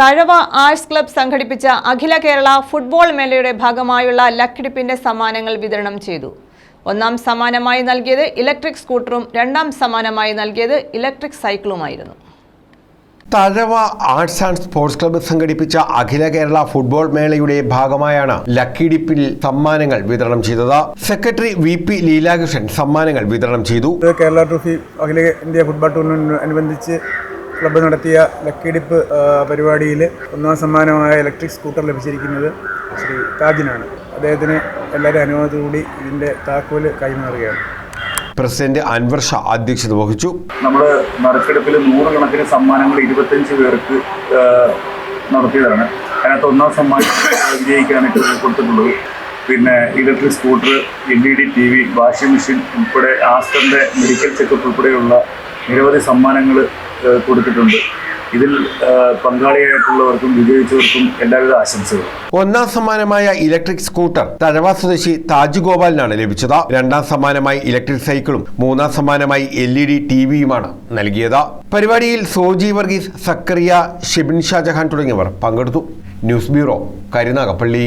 Thazhava arts club സംഘടിപ്പിച്ച അഖില Kerala football മേളയുടെ ഭാഗമായുള്ള ലക്കിടിപ്പിന്റെ സമ്മാനങ്ങൾ വിതരണം ചെയ്തു. ഒന്നാം സമ്മാനമായി നൽകിയത് ഇലക്ട്രിക് സ്കൂട്ടറും രണ്ടാം സമ്മാനമായി നൽകിയത് electric സൈക്കിളുമായിരുന്നു. Thazhava arts and sports club സംഘടിപ്പിച്ച അഖില കേരള ഫുട്ബോൾ മേളയുടെ ഭാഗമായാണ് ലക്കിടിപ്പിൽ സമ്മാനങ്ങൾ വിതരണം ചെയ്തത്. സെക്രട്ടറി വി പി ലീലാകൃഷ്ണൻ സമ്മാനങ്ങൾ വിതരണം ചെയ്തു. കേരള ട്രോഫി അഖില ഇന്ത്യ ഫുട്ബോൾ ടൂർണമെന്റിന് അനുബന്ധിച്ച് ക്ലബ്ബ് നടത്തിയ ലക്കിടിപ്പ് പരിപാടിയിൽ ഒന്നാം സമ്മാനമായ ഇലക്ട്രിക് സ്കൂട്ടർ ലഭിച്ചിരിക്കുന്നത് ശ്രീ താജിനാണ് അദ്ദേഹത്തിന് എല്ലാവരും അനുവാദത്തോടുകൂടി ഇതിന്റെ താക്കോൽ കൈമാറുകയാണ്. പ്രസിഡന്റ് അൻവർ ഷാ അധ്യക്ഷത വഹിച്ചു. നമ്മൾ നറുക്കെടുപ്പിൽ നൂറുകണക്കിന് സമ്മാനങ്ങൾ ഇരുപത്തഞ്ച് പേർക്ക് നടത്തിയതാണ്. അതിനകത്ത് ഒന്നാം സമ്മാനം വിജയിക്കാനായിട്ട് കൊടുത്തിട്ടുള്ളത്. പിന്നെ electric scooter L E D T V washing machine ഉൾപ്പെടെ ആസ്റ്ററിന്റെ മെഡിക്കൽ ചെക്കപ്പ് ഉൾപ്പെടെയുള്ള നിരവധി സമ്മാനങ്ങൾ കൊടുത്തിട്ടുണ്ട്. ഇതിൽ പങ്കാളിയായിട്ടുള്ളവർക്കും വിജയിച്ചവർക്കും എല്ലാവിധ ആശംസകളും. ഒന്നാം സമ്മാനമായ ഇലക്ട്രിക് സ്കൂട്ടർ തഴവ സ്വദേശി താജ് ഗോപാലിനാണ് ലഭിച്ചത്. രണ്ടാം സമ്മാനമായി ഇലക്ട്രിക് സൈക്കിളും മൂന്നാം സമ്മാനമായി എൽ ഇ ഡി ടി വിയുമാണ് നൽകിയത്. പരിപാടിയിൽ സോജി വർഗീസ് സക്കറിയ ഷിബിൻ ഷാജഹാൻ തുടങ്ങിയവർ പങ്കെടുത്തു. News bureau Karunagappally.